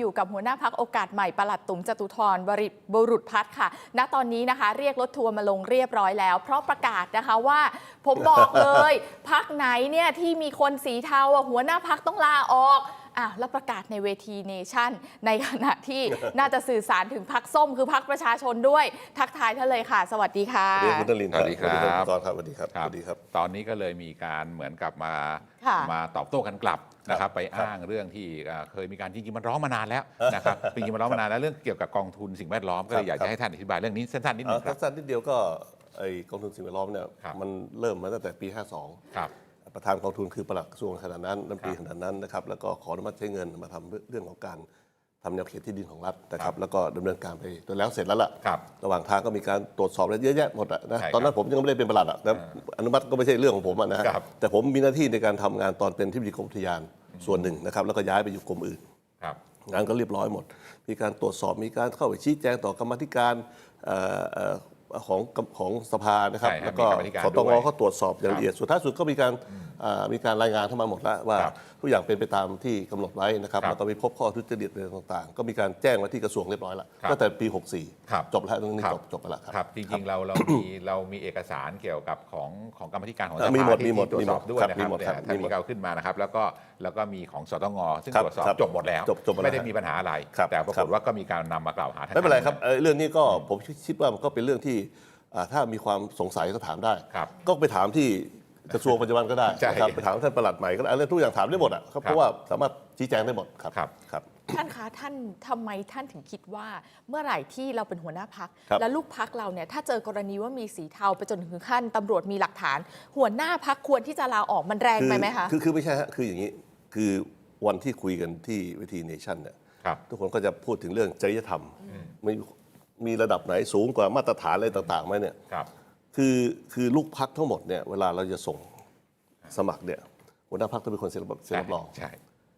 อยู่กับหัวหน้าพักโอกาสใหม่ประหลัดตุ๋มจตุธรบริบุรุษพัฒน์ค่ะ ณ ตอนนี้นะคะ เรียกรถทัวร์มาลงเรียบร้อยแล้ว เพราะประกาศนะคะว่า ผมบอกเลยพักไหนเนี่ยที่มีคนสีเทาอะหัวหน้าพักต้องลาออกอ้าวแล้วประกาศในเวทีเนชั่น ในขณะที่น่าจะสื่อสารถึงพักส้มคือพักประชาชนด้วย ทักทายท่านเลยค่ะ สวัสดีค่ะเรียนคุณนลินทสวัสดีครับณกรครับสวัสดีครับสวัสดีครับ ตอนนี้ก็เลยมีการเหมือนกับมาค่ะมาตอบโต้กันกลับ นะครับไปครับอ้างเรื่องที่อ่าเคยมีการจริงๆมันร้องมานานแล้วนะครับจริงๆมันร้องมานานแล้วเรื่องเกี่ยวกับกองทุนสิ่งแวดล้อมก็เลยอยากครับจะให้ท่านอธิบายเรื่องนี้สั้นๆนิดหนึเอ่องครับสั้นๆนิดเดียวก็ไอกองทุนสิ่งแวดล้อมเนี่ยครับ มันเริ่มมาตั้งแต่ปีครับ52ประธานกองทุนคือปลัดกระทรวงขณะนั้นรัฐมนตรีครับขณะนั้นนะครับแล้วก็ขออนุมัติใช้เงินมาทำเรื่องของการ ทำแนวเขตที่ดินของรัฐนะคครัรับบแล้วก็ดำเนินการไปจนแล้วเสร็จแล้วล่ะครับระหว่างทางก็มีการตรวจสอบอะไรเยอะแยะหมดอะนะใช่ครับตอนนั้นผมยังไม่ได้เป็นประหลัดอะแต่อนุมัติก็ไม่ใช่เรื่องของผมอะนะฮะครับ แต่ผมมีหน้าที่ในการทำงานตอนเป็นที่ปรึกษากรมอุทยานส่วนหนึ่งนะครับแล้วก็ย้ายไปอยู่กรมอื่น ครับ งานก็เรียบร้อยหมด มีการตรวจสอบ มีการเข้าไปชี้แจงต่อกรรมาธิการเอ่อเอ่อ ของของสภานะครับใช่ครับแล้วก็มีกรรมาธิการสตงด้วยเขาตรวจสอบอย่างละเอียดสุดท้ายสุดก็มีการเอ่อมีการรายงานเข้ามาหมดแล้วว่าครับทุกอย่างเป็นไปตามที่กำหนดไว้นะครับครับแล้วก็ไม่พบข้อทุจริตอะไรต่างๆ ก็มีการแจ้งมาที่กระทรวงเรียบร้อยแล้วครับตั้งแต่ปี ครับ 64 จบแล้วเรื่องนี้ครับ จบจบไปแล้วครับ ครับจริงๆเราเรามีเรามีเอกสารเกี่ยวกับของของกรรมาธิการของสอะภามีหมดที่มีหมดที่ตรวจสอบมีหมดด้วยครับนะคมีรับหมดเนี่ยครับท่านมีหมมีดการขึ้นมานะครับ แล้วก็แล้วก็มีของสตงซึ่งครับตรวจสอบครับจบหมดแล้ว จบจบหมดแล้วไม่ได้มีปัญหาอะไร ครับแต่ปราครักฏบ ว่าก็มีการนำมากล่าวหาท่าน ไม่เป็นไรครับเอ่อเรื่องนี้ก็ผมคิดว่ามันก็เป็นเรื่องที่อ่าถ้ามีความสงสัยก็ถามได้ ครับ ก็ไปถามที่กระทรวงปัจจุบันก็ได้ใช่นะครับไปถามท่านประหลัดใหม่ก็ได้เรื่องทุกอย่างถามได้หมดอะครับเพราะว่าสามารถชี้แจงได้หมดครับครับ ครับ ท่านคะท่านทำไมท่านถึงคิดว่าเมื่อไหร่ที่เราเป็นหัวหน้าพัก ครับ แล้วลูกพักเราเนี่ยถ้าเจอกรณีว่ามีสีเทาไปจนถึงขั้นตำรวจมีหลักฐาน หัวหน้าพักควรที่จะลาออกมันแรงไปไหมคะ คือคือไม่ใช่ฮะคืออย่างนี้คือวันที่คุยกันที่เวทีเนชั่นเนี่ยครับ ทุกคนก็จะพูดถึงเรื่องจริยธรรมมี มีระดับไหนสูงกว่ามาตรฐานอะไรต่างๆไหมเนี่ยครับ คือคือลูกพักทั้งหมดเนี่ยเวลาเราจะส่งสมัครเนี่ยหัวหน้าพักต้องเป็นคนเซ็นรับเซ็นรับรอง ใช่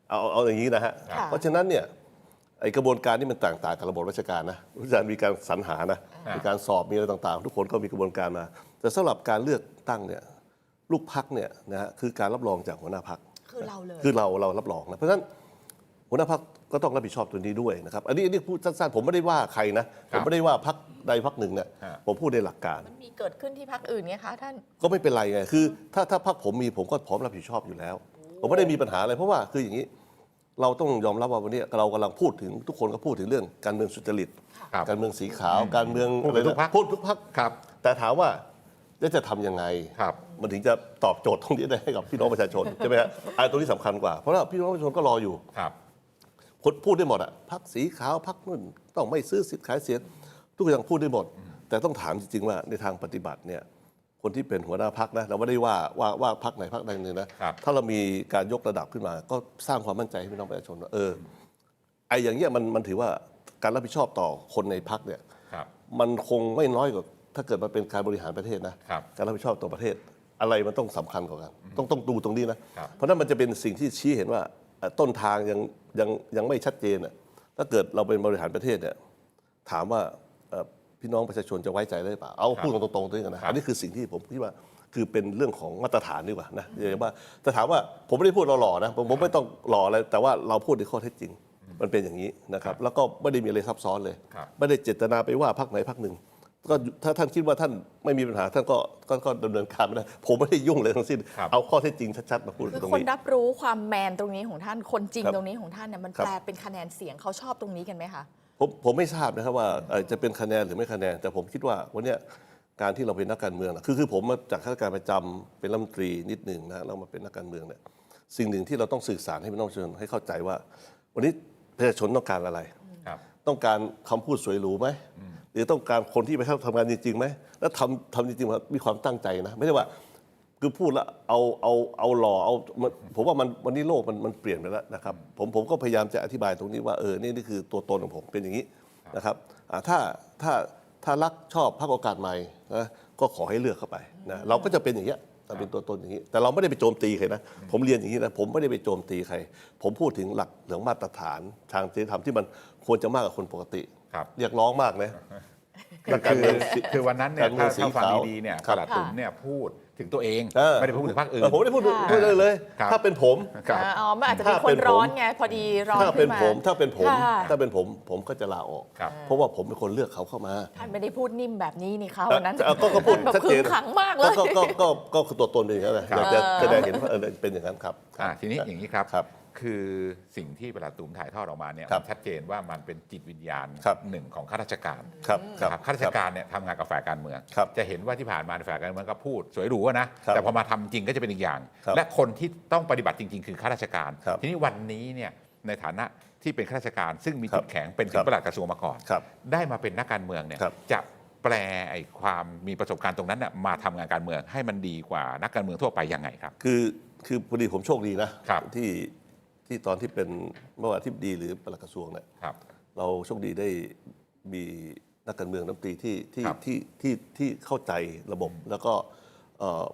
เอาเอาอย่างนี้นะฮะค่ะเพราะฉะนั้นเนี่ยไอกระบวนการนี่มันต่างๆกับระบบราชการนะราชการมีการสรรหานะอ่ามีมีการสอบมีอะไรต่างๆ ทุกคนก็มีกระบวนการมา แต่สำหรับการเลือกตั้งเนี่ยลูกพักเนี่ยนะฮะคือการรับรองจากหัวหน้าพัก คือเราเลย คือเราเรารับรองนะเพราะฉะนั้น หัวหน้าพักก็ต้องรับผิดชอบตัวนี้ด้วยนะครับ อันนี้อันนี้พูดสั้นๆผมไม่ได้ว่าใครนะ ผมไม่ได้ว่าพักใดพักหนึ่งเนี่ยฮะ ผมพูดในหลักการ มันมีเกิดขึ้นที่พักอื่นไงคะท่าน ก็ไม่เป็นไรไงคือ ถ้าถ้าพักผมมีผมก็พร้อมรับผิดชอบอยู่แล้ว ผมไม่ได้มีปัญหาอะไรเพราะว่าคืออย่างนี้ เราต้องยอมรับว่าวันนี้เรากำลังพูดถึงทุกคนก็พูดถึงเรื่องการเมืองสุจริต ครับการเมืองสีขาว การเมืองพูดถึงทุกพรรค พูดทุกพัก ครับ แต่ถามว่าแล้วจะทำยังไง ครับ มันถึงจะตอบโจทย์ตรงนี้ได้ให้กับพี่น้องประชาชน ใช่ไหมฮะไอ้ตรงนี้สำคัญกว่า เพราะว่าพี่น้องประชาชนก็รออยู่ ครับ คนพูดได้หมดอะพักสีขาวพักนู่นต้องไม่ซื้อสิทธิ์ขายเสียง ทุกอย่างพูดได้หมด แต่ต้องถามจริงๆว่าในทางปฏิบัติเนี่ยคนที่เป็นหัวหน้าพักนะเราไม่ได้ว่าว่าว่าพักไหนพักใดหนึ่งนะครับ ถ้าเรามีการยกระดับขึ้นมา ก็สร้างความมั่นใจให้พี่น้องประชาชนว่าเออไอ้อย่างเงี้ยมันมันถือว่าการรับผิดชอบต่อคนในพักเนี่ย ครับ มันคงไม่น้อยกว่าถ้าเกิดมันเป็นการบริหารประเทศนะครับ การรับผิดชอบต่อประเทศ อะไรมันต้องสำคัญกว่ากันต้องต้องดูตรงนี้นะครับ เพราะนั้นมันจะเป็นสิ่งที่ชี้เห็นว่าเอ่อ ต้นทางยังยังยังไม่ชัดเจนอะถ้าเกิดเราเป็นบริหารประเทศเนี่ยถามว่าเอ่อพี่น้องประชาชนจะไว้ใจได้หรือเปล่าเอาพูดตรงๆตรงนี้กันนะอันนี้คือสิ่งที่ผมคิดว่าคือเป็นเรื่องของมาตรฐานดีกว่านะอย่างว่าแต่ถามว่าผมไม่ได้พูดหล่อๆนะผมผมไม่ต้องหล่ออะไรแต่ว่าเราพูดในข้อเท็จจริง มันเป็นอย่างนี้นะครับ แล้วก็ไม่ได้มีอะไรซับซ้อนเลยครับไม่ได้เจตนาไปว่าพักไหนพักหนึ่ง ก็ถ้าท่านคิดว่าท่านไม่มีปัญหาท่านก็ก็ก็ดำเนินการไม่ได้ผมไม่ได้ยุ่งเลยทั้งสิ้น ครับ เอาข้อเท็จจริงชัดๆมาพูดคือตรงคนนี้ รับรู้ความแมนตรงนี้ของท่านคนจริงครับตรงนี้ของท่านเนี่ยมันครับ แปลเป็นคะแนนเสียงเขาชอบตรงนี้กันไหมคะ ผมผมไม่ทราบนะครับว่าเอ่อจะเป็นคะแนนหรือไม่คะแนน แต่ผมคิดว่าวันเนี้ยการที่เราเป็นนักการเมืองนะคือคือผมมาจากข้าราชการประจำเป็นรัฐมนตรีนิดหนึ่งนะแล้วมาเป็นนักการเมืองเนี่ยสิ่งหนึ่งที่เราต้องสื่อสารให้พี่น้องประชาชนให้เข้าใจว่า วันนี้ประชาชนต้องการอะไรครับ ต้องการคำพูดสวยหรูไหมหรือต้องการคนที่ไปเข้าทำงานจริงๆไหมแล้วทำทำจริงๆมีความตั้งใจนะ ไม่ได้ว่าคือพูดแล้วเอาเอาเอาหล่อเอาผมว่ามันวันนี้โลกมันมันเปลี่ยนไปแล้วนะครับผมผมก็พยายามจะอธิบายตรงนี้ว่าเออนี่นี่คือตัวตนของผมเป็นอย่างนี้นะครับถ้าถ้าถ้ารักชอบพักโอกาสใหม่นะก็ขอให้เลือกเข้าไปนะเราก็จะเป็นอย่างเงี้ย เราเป็นตัวตนอย่างนี้ แต่เราไม่ได้ไปโจมตีใครนะ ผมเรียนอย่างนี้นะ ผมไม่ได้ไปโจมตีใคร ผมพูดถึงหลักเหลืองมาตรฐานทางจริยธรรมที่มันควรจะมากกว่าคนปกติครับเรียกร้องมากนะนั กการคืเมือองสีคือวันนั้นเนี่ยการเมืองถ้าถ้าฟังสีขาวดีๆเนี่ยครัปบลัดตุ๋มเนี่ยพูดถึงตัวเอง เออ ไม่ได้พูดถึงพรรคอื่นเผมไม่ได้พูดค่ะ พูดเลยเลย ครับ ถ้าเป็นผม ครับอ่าอ๋อมันอาจจะมีถ้าคเป็นนร้อนผมไงพอดีร้อนถ้าเป็นขึ้นมา ผมถ้าเป็นผม ค่ะ ถ้าเป็นผมผมก็จะลาออก ครับ เพราะว่าผมเป็นคนเลือกเขาเข้ามา ท่านไม่ได้พูดนิ่มแบบนี้นี่คะวันนั้นเอ่อก็ก็พูดแบบชัดขึเจงนขังมากเลก็ย ก็ก็ก็ก็คือตัวตนเป็นอย่างนั้นนะอยากจะแสดงเห็นว่าเออเป็นอย่างนั้นครับ อ่าทีนี้อย่างนี้ครับ ครับ คือสิ่งที่ประหลัดตุ๋มถ่ายทอดออกมาเนี่ยครับมันชัดเจนว่ามันเป็นจิตวิญญาณครับหนึ่งของข้าราชการครับนะครับข้าราชการเนี่ยทำงานกับฝ่ายการเมือง ครับจะเห็นว่าที่ผ่านมาฝ่ายการเมืองก็พูดสวยหรูอะนะครับแต่พอมาทำจริงก็จะเป็นอีกอย่าง ครับและคนที่ต้องปฏิบัติจริง ๆ คือข้าราชการ ครับทีนี้วันนี้เนี่ยในฐานะที่เป็นข้าราชการ ซึ่งมีครับจุดแข็งเป็นถึครังบประหลัดกระทรวงมาก่อน ครับ ได้มาเป็นนักการเมืองเนี่ยครับจะแปลไอ้ความมีประสบการณ์ตรงนั้นน่ะมาทำงานการเมืองให้มันดีกว่านักการเมืองทั่วไปยังไงครับ คือคือพอดีผมโชคดีนะครับที่ ที่ตอนที่เป็นเมื่อวานที่ดีหรือปลัดกระทรวงเนี่ยครับ เราโชคดีได้มีนักการเมืองน้ำตรีที่ที่ครับที่ที่ที่เข้าใจระบบแล้วก็เอ่อ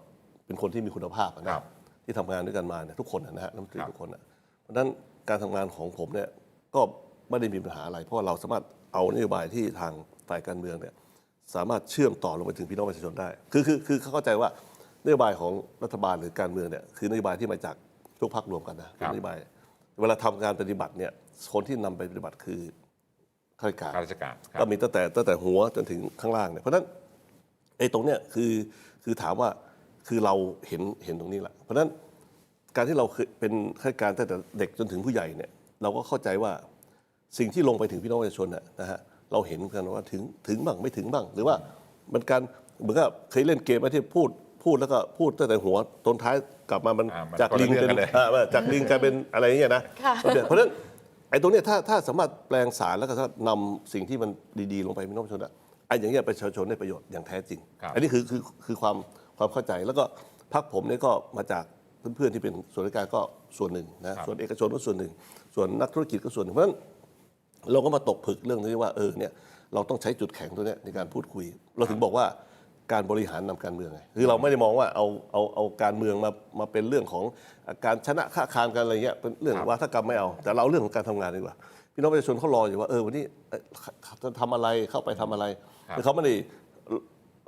เป็นคนที่มีคุณภาพอะนะครับที่ทำงานด้วยกันมาเนี่ยทุกคนอะนะฮะน้ำตรีครับ ทุกคนอะเพราะฉะนั้นการทำงานของผมเนี่ยก็ไม่ได้มีปัญหาอะไร เพราะว่าเราสามารถเอานโยบายที่ทางฝ่ายการเมืองเนี่ยสามารถเชื่อมต่อลงไปถึงพี่น้องประชาชนได้ คือคือคือเขาเข้าใจว่านโยบายของรัฐบาลหรือการเมืองเนี่ยคือนโยบายที่มาจากทุกพรรครวมกันนะเป็นนโยบาย เวลาทำการปฏิบัติเนี่ยคนที่นำไปปฏิบัติคือข้าราชการข้าราชการคก็รับมีตั้งแต่ตั้งแต่หัวจนถึงข้างล่างเนี่ยเพราะฉะนั้นไอ้ตรงเนี้ยคือคือถามว่าคือเราเห็นเห็นตรงนี้แหละเพราะฉะนั้นการที่เราเคยเป็นข้าราชการตั้งแต่เด็กจนถึงผู้ใหญ่เนี่ยเราก็เข้าใจว่าสิ่งที่ลงไปถึงพี่น้องประชาชนน่ะนะฮะเราเห็นกันว่าถึงถึงบ้างไม่ถึงบ้าง หรือว่ามันการเหมือนกับเคยเล่นเกมไหมที่พูด พูดแล้วก็พูดตั้งแต่หัวตนท้ายกลับมามันอ่ามันจากคนลิละงเรื่องเป็นกันเลยอ่าว่าจากลิงกลายเป็นอะไรอย่างเงี้ยนะค่ะเพราะฉะนั้นไอ้ตรงเนี้ยถ้าถ้าสามารถแปลงสารแล้วก็สามารถนำสิ่งที่มันดีๆ ลงไปพี่น้องประชาชนอะไอ้อย่างเงี้ยประชาชนได้ประโยชน์อย่างแท้จริง ครับ อันนี้คือคือคือความความเข้าใจแล้วก็พรรคผมเนี่ยก็มาจากเพื่อนๆที่เป็นส่วนราชการก็ส่วนหนึ่งนะส่วนเอกชนก็ส่วนหนึ่ง ส่วนนักธุรกิจก็ส่วนหนึ่งเพราะฉะนั้น เราก็มาตกผลึกเรื่องนี้ว่าเออเนี่ยเราต้องใช้จุดแข็งตัวเนี้ยในการพูดคุย เราถึงบอกว่า การบริหารนำการเมืองไงคือเราไม่ได้มองว่าเอาเอาเอาการเมืองมามาเป็นเรื่องของการชนะค้าคานกันอะไรเงี้ยเป็นเรื่องครับวาทกรรมไม่เอา แต่เราเอาเรื่องของการทำงานดีกว่า พี่น้องประชาชนเขารออยู่ว่าเออวันนี้เอ่อจะทำอะไรเข้าไปทำอะไรครับคือเขาไม่ได้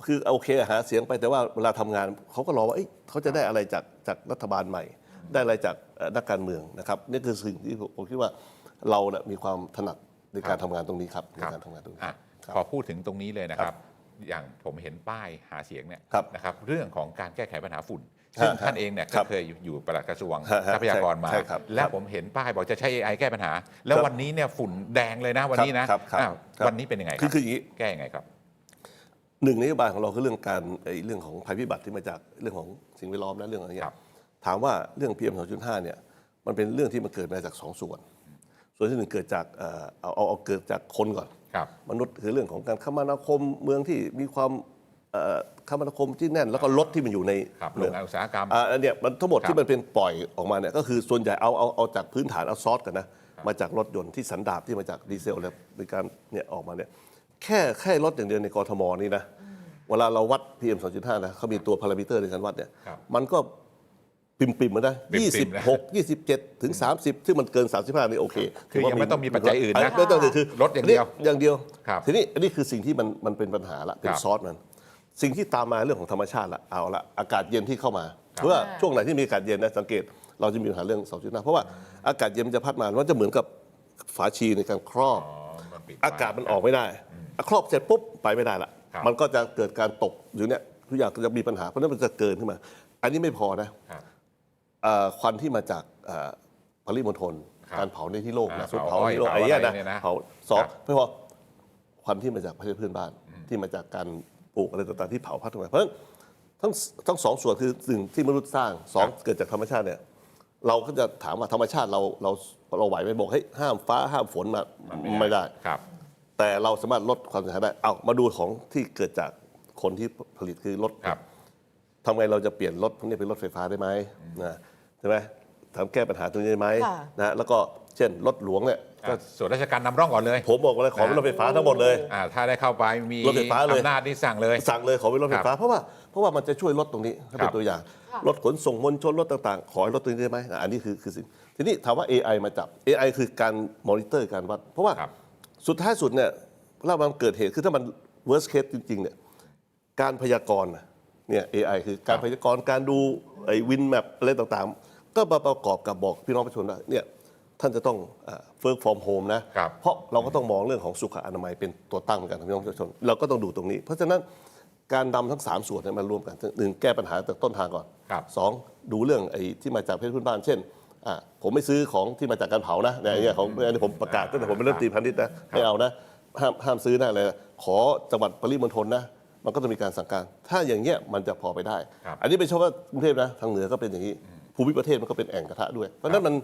คือโอเคหาเสียงไปแต่ว่าเวลาทำงานเขาก็รอว่าเอ้ยเขาจะได้อะไรจากจากรัฐบาลใหม่ ได้อะไรจากเอ่อนักการเมืองนะครับนี่คือสิ่งที่ผมผมคิดว่าเราเนี่ยมีความถนัดในการทำงานตรงนี้ครับในครับการทำงานตรงนี้อะครับพอพูดถึงตรงนี้เลยนะครับ อย่างผมเห็นป้ายหาเสียงเนี่ยครับนะครับเรื่องของการแก้ไขปัญหาฝุ่น ซึ่งฮะท่านเองเนี่ยครัก็บเคยอยู่ประหลัดกระทรวงฮะฮะทรัพยากรมาใช่ครับและครับผมเห็นป้ายบอกจะใช้ AI แก้ปัญหา แล้วครับวันนี้เนี่ยฝุ่นแดงเลยนะวันนี้นะครับครับอ้าวครับวันนี้เป็นยังไงคคืรัอบคืออย่างนี้แก้ยังไงครับหนึ่งนโยบายของเราคือเรื่องการไอ้เรื่องของภัยพิบัติที่มาจากเรื่องของสิ่งแวดล้อมและเรื่องอะไรเงี้ครัยบถามว่าเรื่อง PM 2.5เนี่ยมันเป็นเรื่องที่มันเกิดมาจากสองส่วน ส่วนที่หนึ่งเกิดจากเอ่อเอาเอาเอาเกิดจากคนก่อนครับ มนุษย์คือเรื่องของการคมนาคมเมืองที่มีความเอ่อคมนาคมที่แน่นแล้วก็รถที่มันอยู่ในครับโรเมืองงงานอุตสาหกรรมอ่าอันเนี้ยมันทั้งหมดครับที่มันเป็นปล่อยออกมาเนี่ยก็คือส่วนใหญ่เอาเอาเอาจากพื้นฐานเอาซอสกันนะมาจากรถยนต์ที่สันดาปที่มาจากดีเซลแล้วในการเนี่ยออกมาเนี่ยแค่แค่รถอย่างเดียวในกรทมนี่นะเวลาเราวัด PM 2.5นะเขามีตัวพารามิเตอร์ในการวัดเนี่ยครับมันก็ ปิ่มปิ่มๆเหมือนนะปิ่มๆนะ26 27ถึง30ซึ่งมันเกิน35นี่โอเคคือยังไม่ต้องมีปัจจัยอื่นนะไม่ต้องคือรถอย่างเดียวอย่างเดียว ครับทีนี้อันนี้คือสิ่งที่มันมันเป็นปัญหาละเป็นครับซอสมัน สิ่งที่ตามมาเรื่องของธรรมชาติละเอาละอากาศเย็นที่เข้ามาครับเพื่อช่วงไหนที่มีอากาศเย็นนะสังเกตเราจะมีปัญหาเรื่องสองจุดหน้าเพราะว่าอากาศเย็นมันจะพัดมามันจะเหมือนกับฝาชีในการครอบ อ๋อมันปิดอากาศมันออกไม่ได้ครอบเสร็จปุ๊บไปไม่ได้ละ ครับ มันก็จะเกิดการตกอยู่เนี่ยทุกอย่างก็จะมีปัญหาเพราะฉะนั้นมันจะเกินขึ้นมา อันนี้ไม่พอนะ ครับ เอ่อควันที่มาจากเอ่อปริมณฑลครับการเผาในที่โลกอ่านะสุดเผาเผาในที่โลกอ้อยไอ้เนี้ยเผาอะไรนะเนี่ยนะเผาสองครับไม่พอควันที่มาจากประเทศเพื่อนบ้าน ที่มาจากการปลูกอะไรต่างๆที่เผาพัดมาเพราะฉะนั้นทั้งทั้งสองส่วนคือสิ่งที่มนุษย์สร้างสองครับ เกิดจากธรรมชาติเนี่ยเราก็จะถามว่าธรรมชาติเราเราเราไหวไหมบอกเฮ้ยห้ามฟ้าห้ามฝนมาไม่ได้ ครับ แต่เราสามารถลดความเสียหายได้ เอามาดูของที่เกิดจากคนที่ผลิตคือรถครับ ทำไงเราจะเปลี่ยนรถพวกนี้เป็นรถไฟฟ้าได้ไหมนะ ใช่ไหมทำแก้ปัญหาตรงนี้ได้ไหมค่ะนะแล้วก็เช่นรถหลวงเนี่ยก็อะส่วนราชการนำร่องก่อนเลยผมบอกเลยขอเป็นรถไฟฟ้าทั้งหมดเลย อ่าถ้าได้เข้าไปมีรถไฟฟ้าเลย อำนาจนี่สั่งเลย สั่งเลยขอเป็นรถไฟฟ้าเพราะว่าเพราะว่ามันจะช่วยลดตรงนี้ถ้าเป็ครันบ ตัวอย่างรถขนส่งมวลชนรถต่าง ๆ ขอให้ลดตรงนี้ได้ไหมอะอันนี้คือคือสิ่งทีนี้ถามว่า AI มาจับ AI คือการมอนิเตอร์การวัด เพราะว่าครับ สุดท้ายสุดเนี่ยเวลามันเกิดเหตุคือถ้ามัน worst case จริงๆเนี่ยการพยากรณ์น่ะเนี่ย AI คือการพยากรณ์การดูไอ้วินแมปอะไรต่างๆ ก็มาประกอบกับบอกพี่น้องประชาชนว่าเนี่ยท่านจะต้องเฟิร์กฟอร์มโฮมนะ ครับ เพราะเราก็ต้องมองเรื่องของสุขอนามัยเป็นตัวตั้งเหมือนกันพี่น้องประชาชน เราก็ต้องดูตรงนี้ เพราะฉะนั้นการนำทั้ง 3 ส่วนเนยมารวมกันหนึ่งแก้ปัญหาจากต้นทางก่อนครับ สองดูเรื่องไอ้ที่มาจากประเทศเพื่อนบ้านเช่นอะผมไม่ซื้อของที่มาจากการเผานะเนี่ยเนี่ยของอันนี้ผมประกาศตั้งแต่ผมเป็นรัฐมนตรีพาณิชย์นะไม่เอานะห้ามห้ามซื้อนะอะไรนะขอจังหวัดปริมณฑลนะมันก็จะมีการสั่งการ ถ้าอย่างเงี้ยมันจะพอไปได้ ครับ อันนี้ไม่ใช่ว่ากรุงเทพนะทางเหนือก็เป็นอย่างนี้ ภูมิประเทศมันก็เป็นแอ่งกระทะด้วย เพราะฉะนั้นมัน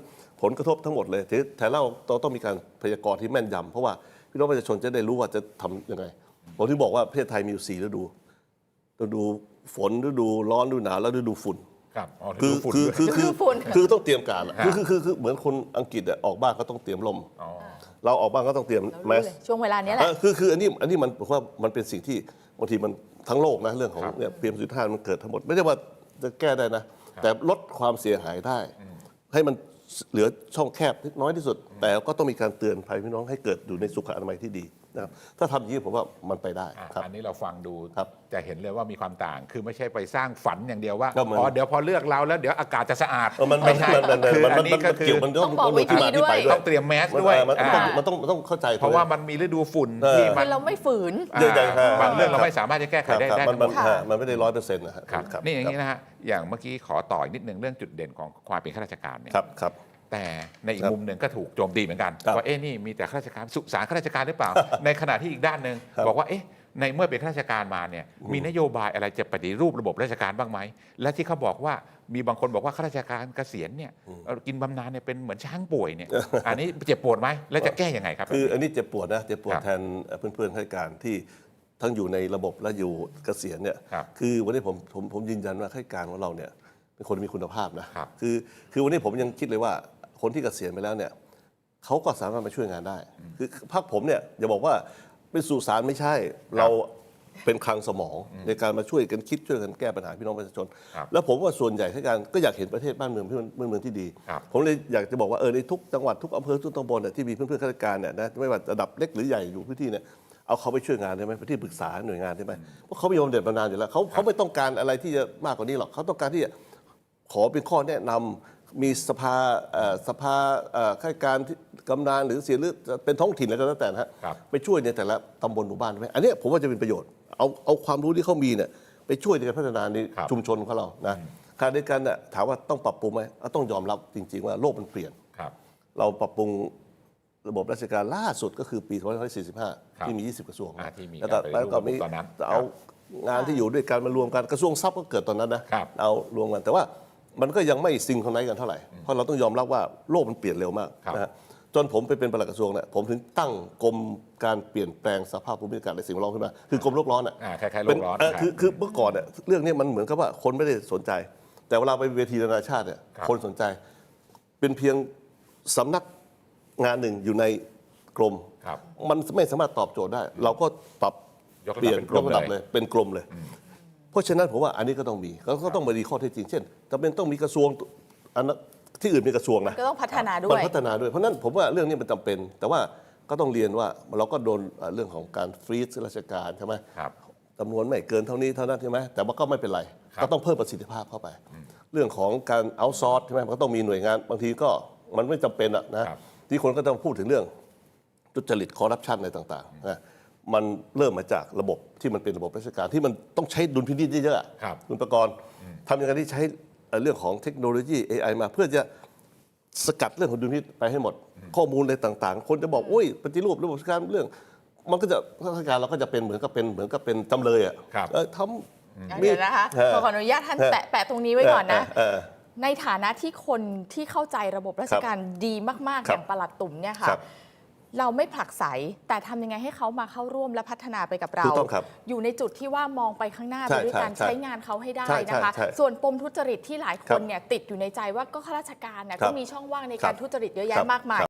ผลกระทบทั้งหมดเลยที่แต่เราเราต้องมีการพยากรณ์ที่แม่นยำเพราะว่าพี่น้องประชาชนจะได้รู้ว่าจะทำยังไงผมที่บอกว่าประเทศไทยมีอยู่สี่ฤดูฤดูฝนฤดูร้อนฤดูหนาวแล้วฤดูฝุ่นครับอ๋อคือดูฝุ่นคือด้วยคือคือฤดูฝุ่นคือต้องเตรียมการอะฮะคือคือคือคือเหมือนคนอังกฤษอะออกบ้านก็ต้องเตรียมลมอ๋อเราออกบ้านก็ต้องเตรียมเราแมรู้สเลยช่วงเวลานี้แหละเออคือคืออันนี้อันนี้มันผมว่ามันเป็นสิ่งที่บางทีมันทั้งโลกนะเรื่องของครับเนี่ยเพียงสุดท้ายมันเกิดทั้งหมด ไม่ได้ว่าจะแก้ได้นะ แต่ลดความเสียหายได้ ให้มันเหลือช่องแคบน้อยที่สุด แต่ก็ต้องมีการเตือนภัยพี่น้องให้เกิดอยู่ในสุขอนามัยที่ดี นะครับถ้าทำอย่างนี้ผมว่ามันไปได้อะครับ อันนี้เราฟังดูครับจะเห็นเลยว่ามีความต่าง คือไม่ใช่ไปสร้างฝันอย่างเดียวว่าก็เหมือน อ๋อเดี๋ยวพอเลือกเราแล้วเดี๋ยวอากาศจะสะอาดเออมันไม่ใช่มันมันคือมันอัมันนนี้ก็มันคือเกี่ยวมันต้องบอกวิธีที่มาที่ไปด้วยต้องเตรียมแมสด้วยมันอ่าต้องมันต้องมันต้องเข้าใจเพราะว่ามันมีฤดูฝุ่นเออ ที่มัคืนอเราไม่ฝืนอ่าเรื่องใหญ่ครับบางเรื่องเราไม่สามารถจะแก้ไขครับได้ครับได้มันทั้งหมมันด ค่ะ ฮะมันไม่ได้ร้อยเปอร์เซ็นต์นะฮะครับครับ นี่อย่างนี้นะฮะ อย่างเมื่อกี้ขอต่ออีกนิดหนึ่งเรื่องจุดเด่นของความเป็นข้าราชการเนี่ย ครับครับ แต่ในอีกครับมุมหนึ่งก็ถูกโจมตีเหมือนกันครับว่าเอ๊ะนี่มีแต่ข้าราชการสุสานข้าราชการหรือเปล่า ในขณะที่อีกด้านหนึ่งครับบอกว่าเอ๊ะในเมื่อเป็นข้าราชการมาเนี่ยมีนโยบายอะไรจะปฏิรูประบบราชการบ้างไหมและที่เขาบอกว่ามีบางคนบอกว่าข้าราชการเกษียณเนี่ยเอ่อกินบำนาญเนี่ยเป็นเหมือนช้างป่วยเนี่ยอันนี้เจ็บปวดไหมแล้วจะแก้ยังไงครับ คืออันนี้เจ็บปวดนะเจ็บปวดครับแทนเพื่อนๆข้าราชการที่ทั้งอยู่ในระบบและอยู่เกษียณเนี่ยครับคือวันนี้ผมผมผมยืนยันว่าข้าราชการของเราเนี่ยเป็นคนมีคุณภาพนะครับคือคือวันนี้ผมยังคิดเลยว่า คนที่เกษียณไปแล้วเนี่ยเขาก็สามารถมาช่วยงานได้ คือพรรคผมเนี่ยอย่าบอกว่าเป็นสุสานไม่ใช่ เราเป็นคลังสมองในการมาช่วยกันคิดช่วยกันแก้ปัญหาพี่น้องประชาชนครับแล้วผมว่าส่วนใหญ่ข้าราชการก็อยากเห็นประเทศบ้านเมืองที่มันเมืองเมืองที่ดีครับผมเลยอยากจะบอกว่าเออในทุกจังหวัดทุกอำเภอทุกตำบลเนี่ยที่มีเพื่อนๆข้าราชการเนี่ยนะไม่ว่าระดับเล็กหรือใหญ่อยู่พื้นที่เนี่ยเอาเขาไปช่วยงานได้ไหมไปที่ปรึกษาหน่วยงานได้ไหมเพราะเขามีบำเหน็จบำนาญอยู่แล้วเขาเขาไม่ต้องการอะไรที่จะมากกว่านี้หรอกเขาต้องการที่จะขอเป็นข้อแนะนำ มีสภาเอ่อสภาเอ่อข้าราชการที่กำนันหรือเสียหรือเป็นท้องถิ่นอะไรก็แล้วแต่นะฮะครับ ไปช่วยในแต่ละตำบลหมู่บ้านได้ไหมอันเนี้ยผมว่าจะเป็นประโยชน์เอาเอาความรู้ที่เขามีเนี่ยไปช่วยในการพัฒนาในครับ ชุมชนของเรานะขณะเดียวกันน่ะถามว่าต้องปรับปรุงไหมเอาต้องยอมรับจริง ๆ ว่าโลกมันเปลี่ยน ครับ เราปรับปรุงระบบราชการล่าสุดก็คือปีครับ2545 ที่มี 20 กระทรวงอ่าที่มีแล้วก็การปฏิรูปแล้วก็มีตอนนั้นเอางานที่อยู่ด้วยกันมารวมกันกระทรวงทรัพย์ก็เกิดตอนนั้นนะครับ เอารวมกันแต่ว่า มันก็ยังไม่ซิงค์คอนไนกันเท่าไหร่ เพราะเราต้องยอมรับว่าโลกมันเปลี่ยนเร็วมากครับนะฮะจนผมไปเป็นปลัดกระทรวงเนี่ยผมถึงตั้งกรมการเปลี่ยนแปลงสภาพภูมิอากาศและสิ่งแวดล้อมขึ้นมา คือกรมโลกร้อนอะอ่าคล้ายๆโลเป็นกร้อนเอ่อครับคือคือเมื่อก่อนเนี่ยเรื่องนี้มันเหมือนกับว่าคนไม่ได้สนใจ แต่เวลาไปเวทีนานาชาติเนี่ยครับ คนสนใจ เป็นเพียงสำนักงานหนึ่งอยู่ในกรม ครับ มันไม่สามารถตอบโจทย์ได้ เราก็ปรับยกระดับเปลี่ยนเป็นกรมยกระดับเลยเลย เป็นกรมเลย เพราะฉะนั้นผมว่าอันนี้ก็ต้องมีก็ก็ต้องมาดีข้อเท็จจริงเช่นจำเป็นต้องมีกระทรวงอันนั้นที่อื่นมีกระทรวงนะก็ต้องพัฒนาด้มัวยพัฒนาด้วยเพราะฉะนั้นผมว่าเรื่องนี้มันจำเป็น แต่ว่าก็ต้องเรียนว่าเราก็โดนเอ่อเรื่องของการฟรีซราชการใช่ไหมครับจำนวนไม่เกินเท่านี้เท่านั้นใช่ไหมแต่ว่าก็ไม่เป็นไรครับก็ต้องเพิ่มประสิทธิภาพเข้าไป เรื่องของการเอาซอร์สใช่ไหมมันก็ต้องมีหน่วยงาน บางทีก็มันไม่จำเป็นอะนะครับที่คนก็ต้องพูดถึงเรื่องทุจริตคอร์รัปชันอะไรต่างๆนะ มันเริ่มมาจากระบบที่มันเป็นระบบราชการที่มันต้องใช้ดุลพินิจเยอะๆอะครับคุณประกรณ์ทำยังไงที่ใช้เอ่อเรื่องของเทคโนโลยี AI มาเพื่อจะสกัดเรื่องของดุลพินิจไปให้หมด ข้อมูลอะไรต่างๆ คนจะบอกโอ้ยปฏิรูประบบราชการเรื่อง มันก็จะราชการเราก็จะเป็นเหมือนกับเป็นเหมือนกับเป็นจำเลยอะครับเออทำมีเดี๋ยวนะคะเออขออนุญาตท่านเออ แตะแปะตรงนี้ไว้ก่อนนะเออ ในฐานะที่คนที่เข้าใจระบบราชการดีมากๆคอรับย่างประหลัดตุ่มเนี่ยครัค่ะบ เราไม่ผลักไสแต่ทำยังไงให้เขามาเข้าร่วมและพัฒนาไปกับเรา ถูกต้องครับอยู่ในจุดที่ว่ามองไปข้างหน้าใช่ไปด้วยการใช่ใช้งานเขาให้ได้ใช่นะคะ ใช่ใช่ส่วนปมทุจริตที่หลายคครันบเนี่ยติดอยู่ในใจว่าก็ข้าราชการเนี่ยครัก็บมีช่องว่างในครัการบทุจริตเยอะครัแยะบมากมาย